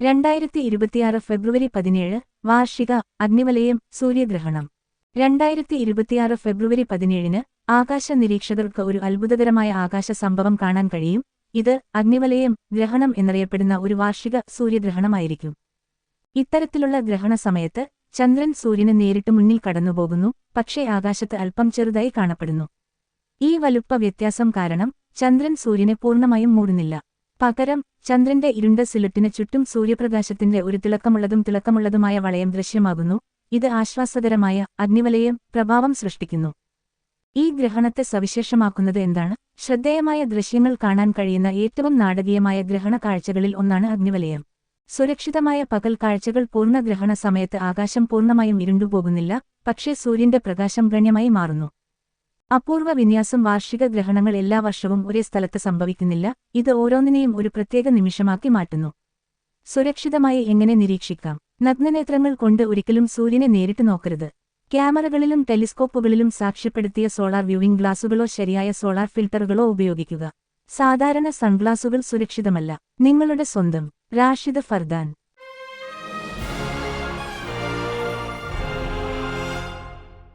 രണ്ടായിരത്തി ഇരുപത്തിയാറ് ഫെബ്രുവരി പതിനേഴ് വാർഷിക അഗ്നിവലയം സൂര്യഗ്രഹണം. രണ്ടായിരത്തി ഇരുപത്തിയാറ് ഫെബ്രുവരി പതിനേഴിന് ആകാശ നിരീക്ഷകർക്ക് ഒരു അത്ഭുതകരമായ ആകാശ സംഭവം കാണാൻ കഴിയും. ഇത് അഗ്നിവലയം ഗ്രഹണം എന്നറിയപ്പെടുന്ന ഒരു വാർഷിക സൂര്യഗ്രഹണമായിരിക്കും. ഇത്തരത്തിലുള്ള ഗ്രഹണ സമയത്ത് ചന്ദ്രൻ സൂര്യന് നേരിട്ട് മുന്നിൽ കടന്നുപോകുന്നു പക്ഷേ ആകാശത്ത് അല്പം ചെറുതായി കാണപ്പെടുന്നു. ഈ വലുപ്പ വ്യത്യാസം കാരണം ചന്ദ്രൻ സൂര്യനെ പൂർണമായും മൂടുന്നില്ല. പകരം ചന്ദ്രന്റെ ഇരുണ്ട സിലുട്ടിന് ചുറ്റും സൂര്യപ്രകാശത്തിന്റെ ഒരു തിളക്കമുള്ളതും തിളക്കമുള്ളതുമായ വളയം ദൃശ്യമാകുന്നു. ഇത് ആശ്വാസകരമായ അഗ്നിവലയം പ്രഭാവം സൃഷ്ടിക്കുന്നു. ഈ ഗ്രഹണത്തെ സവിശേഷമാക്കുന്നത് എന്താണ്? ശ്രദ്ധേയമായ ദൃശ്യങ്ങൾ കാണാൻ കഴിയുന്ന ഏറ്റവും നാടകീയമായ ഗ്രഹണ കാഴ്ചകളിൽ ഒന്നാണ് അഗ്നിവലയം. സുരക്ഷിതമായ പകൽ കാഴ്ചകൾ പൂർണ ഗ്രഹണ സമയത്ത് ആകാശം പൂർണമായും ഇരുണ്ടുപോകുന്നില്ല പക്ഷേ സൂര്യന്റെ പ്രകാശം ഗണ്യമായി മാറുന്നു. അപൂർവ വിന്യാസം വാർഷിക ഗ്രഹണങ്ങൾ എല്ലാ വർഷവും ഒരേ സ്ഥലത്ത് സംഭവിക്കുന്നില്ല. ഇത് ഓരോന്നിനെയും ഒരു പ്രത്യേക നിമിഷമാക്കി മാറ്റുന്നു. സുരക്ഷിതമായി എങ്ങനെ നിരീക്ഷിക്കാം? നഗ്നനേത്രങ്ങൾ കൊണ്ട് ഒരിക്കലും സൂര്യനെ നേരിട്ട് നോക്കരുത്. ക്യാമറകളിലും ടെലിസ്കോപ്പുകളിലും സാക്ഷ്യപ്പെടുത്തിയ സോളാർ വ്യൂവിംഗ് ഗ്ലാസുകളോ ശരിയായ സോളാർ ഫിൽട്ടറുകളോ ഉപയോഗിക്കുക. സാധാരണ സൺഗ്ലാസുകൾ സുരക്ഷിതമല്ല. നിങ്ങളുടെ സ്വന്തം. റാഷിദ് ഫർദാൻ.